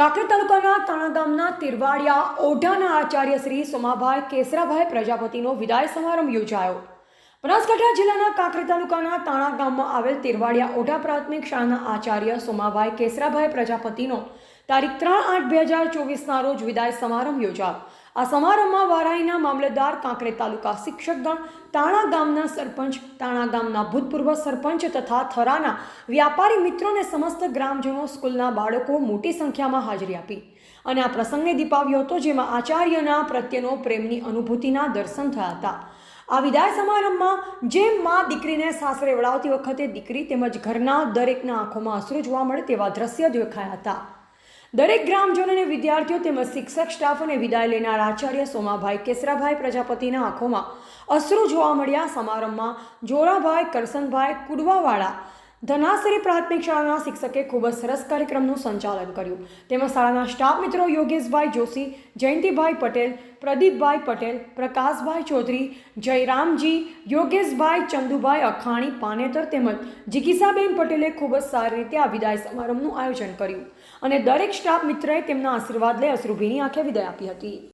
કાંકરેજ તાલુકાના તાણા ગામના તિરવાડિયા ઓઢાના આચાર્ય શ્રી સોમાભાઈ કેસરાભાઈ પ્રજાપતિનો વિદાય સમારંભ યોજાયો. બનાસકાંઠા જિલ્લાના કાંકરી તાલુકાના તાણા ગામમાં આવેલ તિરવાડિયા ઓઢા પ્રાથમિક શાળાના આચાર્ય સોમાભાઈ કેસરાભાઈ પ્રજાપતિનો તારીખ ત્રણ આઠ બે હજાર ચોવીસના રોજ વિદાય સમારંભ યોજાયો. આ સમારંભમાં વારાઈના મામલતદાર કાંકરે તાલુકા શિક્ષકગણ તાણા ગામના સરપંચ, તાણા ગામના ભૂતપૂર્વ સરપંચ તથા થરાના વ્યાપારી મિત્રો અને સમસ્ત ગ્રામજનો, સ્કૂલના બાળકો મોટી સંખ્યામાં હાજરી આપી. અને આ પ્રસંગને દીપાવ્યો હતો, જેમાં આચાર્યના પ્રત્યેનો પ્રેમની અનુભૂતિના દર્શન થયા હતા. આ વિદાય સમારંભમાં જેમ મા દીકરીને સાસરે વળાવતી વખતે દીકરી તેમજ ઘરના દરેકના આંખોમાં અસરો જોવા મળે તેવા દ્રશ્ય દેખાયા હતા. દરેક ગ્રામજનો અને વિદ્યાર્થીઓ તેમજ શિક્ષક સ્ટાફ અને વિદાય લેનાર આચાર્ય સોમાભાઈ કેસરાભાઈ પ્રજાપતિના આંખોમાં અશ્રુ જોવા મળ્યા સમારંભમાં જોરાભાઈ કરસનભાઈ કુડવાવાળા ધનાસરી પ્રાથમિક શાળાના શિક્ષકે ખૂબ જ સરસ કાર્યક્રમનું સંચાલન કર્યું. તેમજ શાળાના સ્ટાફ મિત્રો યોગેશભાઈ જોશી, જયંતિભાઈ પટેલ, પ્રદીપભાઈ પટેલ, પ્રકાશભાઈ ચૌધરી, જયરામજી, યોગેશભાઈ ચંદુભાઈ અખાણી, પાનેતર તેમજ જિગીસાબેન પટેલે ખૂબ જ સારી રીતે આ વિદાય સમારંભનું આયોજન કર્યું અને દરેક સ્ટાફ મિત્રએ તેમના આશીર્વાદ લઈ અશ્રુભીની આંખે વિદાય આપી હતી.